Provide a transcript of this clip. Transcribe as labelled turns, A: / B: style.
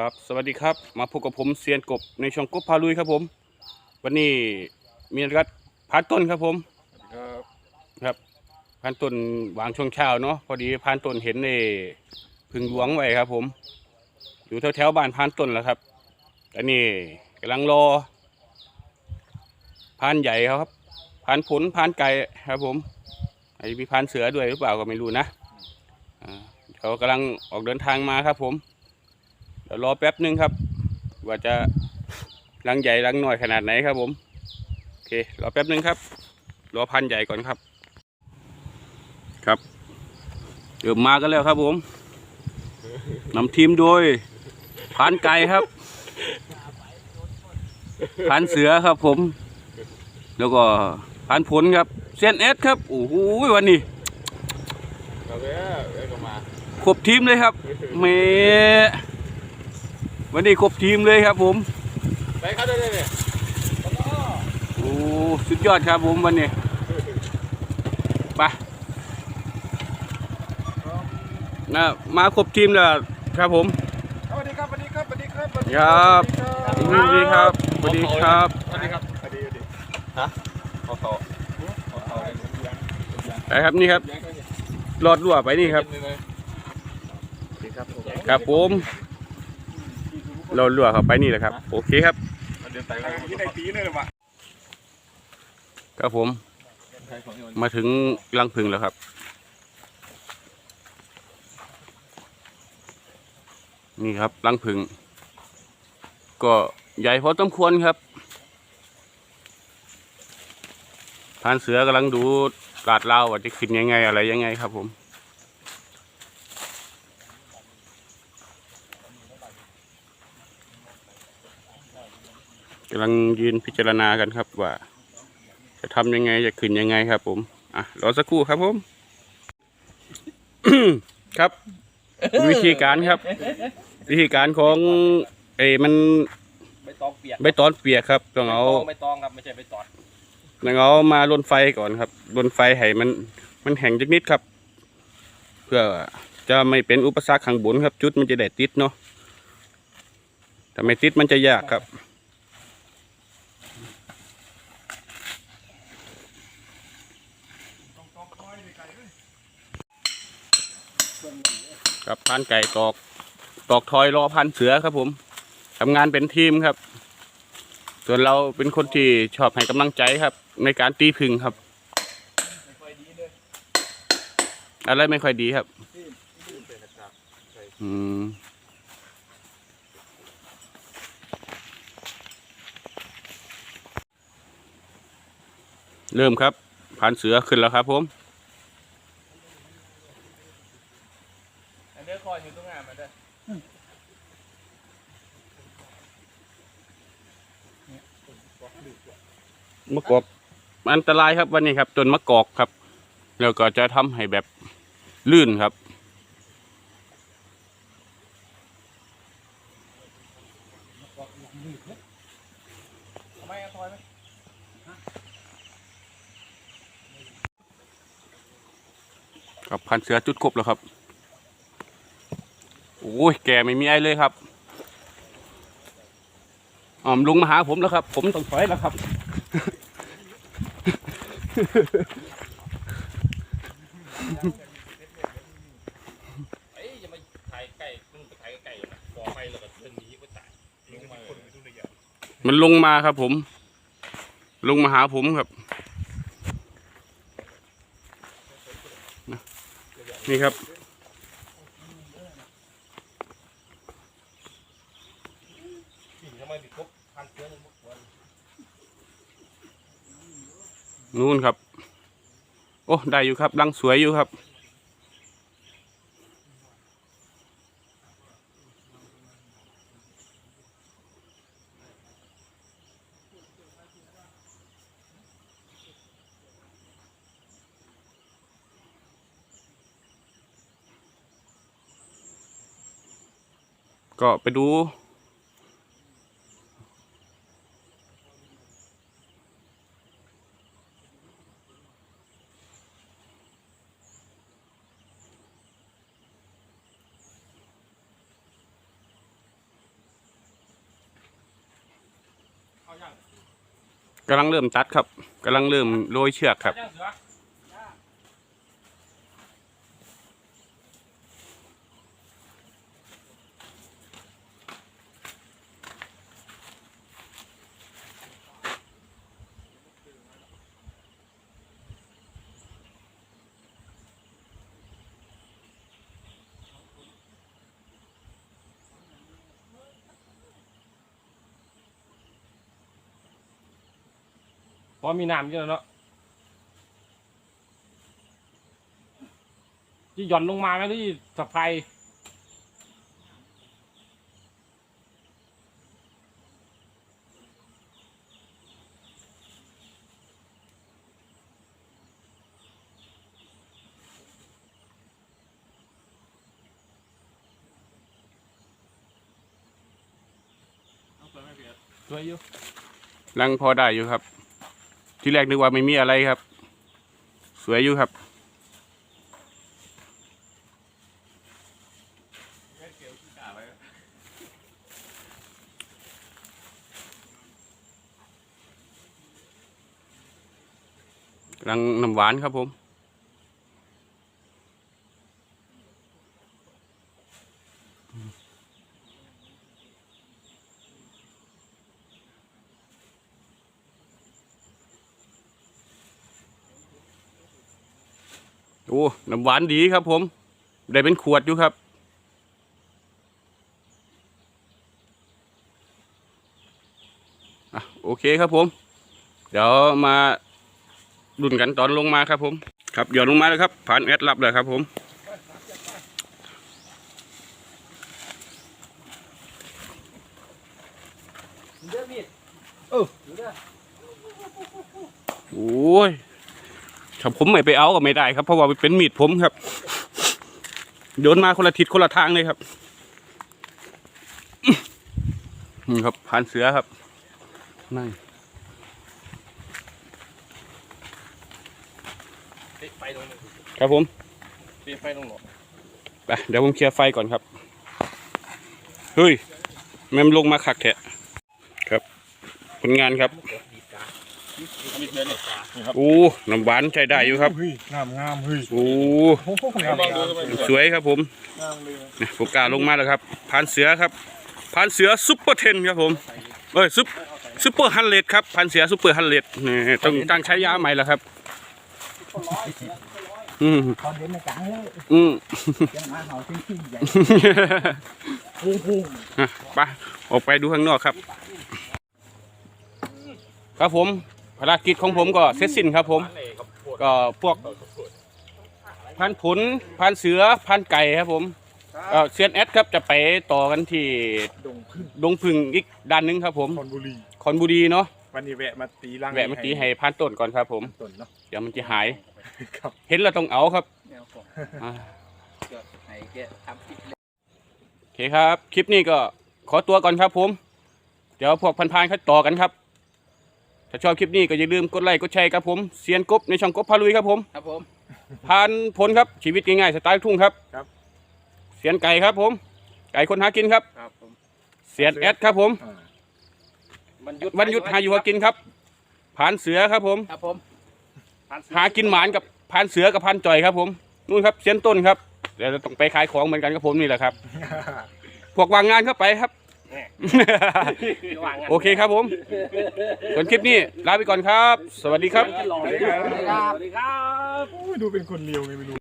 A: ครับ สวัสดีครับ มาพบกับผมเซียนกบในช่องกบพาลุยครับผม วันนี้มีนัดพานต้นครับผม
B: ครับ
A: ครับพานต้นวางช่วงเช้าเนาะพอดีพานต้นเห็นในพึ่งหลวงไว้ครับ ผม อยู่แถวๆบ้านพานต้นแล้วครับอันนี้กำลังรอพานใหญ่ครับพานผลพานไก่ครับ ผมไอ้มีพานเสือด้วยหรือเปล่าก็ไม่รู้นะอ่าเขากำลังออกเดินทางมาครับผม เดี๋ยวรอแป๊บนึงครับ ว่าจะรังใหญ่รังน้อยขนาดไหนครับผมโอเครอแป๊บนึงครับรอพันธุ์ใหญ่ก่อนครับ ครับเริ่มมากันแล้วครับผมนำทีมโดยพันไก่ครับพันเสือครับผม แล้วก็พันผลครับเซยนเอสครับโอ้โหวันนี้
B: เราเลยเอ้ยก็มา
A: ครบทีมเลยครับเม วันนี้ครบทีมเลยครับผม
B: ไปเข้าได้เลยเนี่ย
A: โอ้สุดยอดครับผมวันนี้ไปนะมาครบทีมแล้วครับผม
B: สวัสดีครับสวัสดีครับสวัสดีครับสวัสดี
A: ครับสวัสดีครับสวัสดีครับ
B: สวัสดีครับสวัสดีสวัสดีฮะขอเขาขอเขา
A: ไปครับนี่ครับรอดรั่วไปนี่ครับ
B: ครับผม
A: ครับผมรอดรั่วเข้าไปนี่แหละครับ โอเคครับ
B: เดินไปที่ในปีนี่เลยว่ะ
A: ครับผม มาถึงรังผึ่งแล้วครับนี่ครับรังผึ่งก็ใหญ่พอสมควรครับพรานเสือกำลังดูลาดเราว่าจะขึ้นยังไงอะไรยังไงครับผมำลังยืนพิจารณากันครับว่า จะทำยังไงจะขึ้นยังไงครับ ผมอะรอสักครู่ครับผม ครับ วิธีการครับ วิธีการของเอ้มัน
C: ใบตองเปียก
A: ใบตอนเปียกครับต้องเอา
C: ใบตองครับไม่ใช่ใบตอน
A: ต้องเอามาลนไฟก่อนครับลนไฟให้มัน มันแห้งจักนิดครับ เพื่อจะไม่เป็นอุปสรรคข้างบนครับ จุดมันจะได้ติดเนาะถ้าไม่ติดมันจะยากครับ กับพันไก่ตอกตอกทอยรอพันเสือครับผมทำงานเป็นทีมครับ ส่วนเราเป็นคนที่ชอบให้กำลังใจครับ ในการตีพึ่งครับอะไรไม่ค่อยดีครับอืมเริ่มครับผ่านเสือขึ้นแล้วครับผม
C: อันนี้คอยอยู่ตรงงานมันด้วย
A: มะกอกอันตรายครับวันนี้ครับ ต้นมะกอกครับ แล้วก็จะทำให้แบบลื่นครับ กับพันเสือจุดครบแล้วครับ โอ้ยแกไม่มีไอเลยครับอ๋อมลุงมาหาผมแล้วครับ ผมต้องถอยแล้วครับ
C: เอ้ยอย่ามาถ่ายไก่มึงไปถ่ายไก่นะก่อไฟแล้วก็เดินหนีก็ตายลงมาคนไปทุกอย่าง
A: มันลงมาครับผม ลงมาหาผมครับ นี่ครับ
C: สิ่งทำไมติดครบพันเชื้อมันหมดวัน
A: นู่นครับ โอ้ได้อยู่ครับรังสวยอยู่ครับ ก็ไปดู กำลังเริ่มจัดครับกำลังเริ่มโรยเชือกครับ
C: พอมีน้ำอยู่แล้วเนาะที่หย่อนลงมาไหมที่สะพายสวยอยู่
A: ลังพอได้อยู่ครับ ที่แรกนึกว่าไม่มีอะไรครับ สวยอยู่ครับกำลังน้ำหวานครับผม อ้น้ำหวานดีครับผม ได้เป็นขวดอยู่ครับอะโอเคครับผม เดี๋ยวมาดุนกันตอนลงมาครับผม ครับหย่อนลงมาแล้วครับ ผ่านแอดรับเลยครับผมโอ้ย ถ้าผมไม่ไปเอาก็ไม่ได้ครับ เพราะว่าเป็นมีดผมครับโดนมาคนละทิศคนละทางเลยครับนี่ครับผ่านเสือครับนั่น
C: ไฟลง
A: ครับผม
C: ติดไฟลงหน่อ
A: ไปเดี๋ยวผมเคลียร์ไฟก่อนครับ เฮ้ยแมมลงมาขักแทะครับผลงา
C: นครับ
A: โอ้น้ำหวานใช้ได้อยู่ครับ
B: เฮ้ยงามงามเฮ้ย
A: โอ้
B: โอ้โหงาม
C: ลองดูกันไป
A: สวยครับผม
B: งามเลย
A: นะผมกล้าลงมาแล้วครับผ่านเสือครับผ่านเสือซุปเปอร์เทนครับผมเอ้ยซุปซุปเปอร์ฮันเลดครับผ่านเสือซุปเปอร์ฮันเลดนี่ต้องตั้งใช้ยาใหม่แล้วครับอืม
D: còn đến là cả nữa
A: อืม
D: chẳng mà họ xin xin vậy
A: อะไปออกไปดูข้างนอกครับ ครับผม ภารกิจของผมก็เสร็จสิ้นครับผม ก็พวกพันผลพันเสือพันไก่ครับผมเอ่อเซียนแอดครับจะไปต่อกันที่
B: ดงพึ่ง
A: ดงพึ่งอีกด้านหนึงครับ ผม
B: คอนบุรี
A: คอนบุรีเนาะ
B: วันนี้แวะมาตีรัง
A: แวะมาตีให้พันต้นก่อนครับผม
B: ต้นเนาะ
A: เดี๋ยวมันจะหาย
B: ครับ
A: เห็นแล้วต้องเอาครับ
D: Đeo cổ.
A: อ่า
D: Được, này kia thăm thích
A: โอเคครับ คลิปนี้ก็ขอตัวก่อนครับผม เดี๋ยวพวกพันพานๆเขาต่อกันครับ ถ้าชอบคลิปนี้ก็อย่าลืมกดไลค์กดแชร์ครับผมเซียนกบในช่องกบพาลุยครับผม
D: ครับผม
A: พานผลครับชีวิตง่ายๆสไตล์ทุ่งครับ
B: ครับ
A: เสียนไก่ครับผม ไก่คนหากินครับ
D: ครับผม
A: เสียนแอดครับผม
B: อ่า
D: วันหยุด
A: วันหยุดหาอยู่หากินครับผานเสือครับผม
D: ครับผม
A: หากินหมานกับพานเสือกับพานจ่อยครับผมนู่นครับเสียนต้นครับเดี๋ยวเราต้องไปขายของเหมือนกันครับผมนี่แหละครับ พวกวางงานเข้าไปครับ โอเคครับผมส่วนคลิปนี้ลาไปก่อนครับ สวัสดีครับ
B: สวัสดีครับ
D: ครับ
C: สวัสดีครับ
B: โอ้ยดูเป็นคนเลียวไงไม่รู้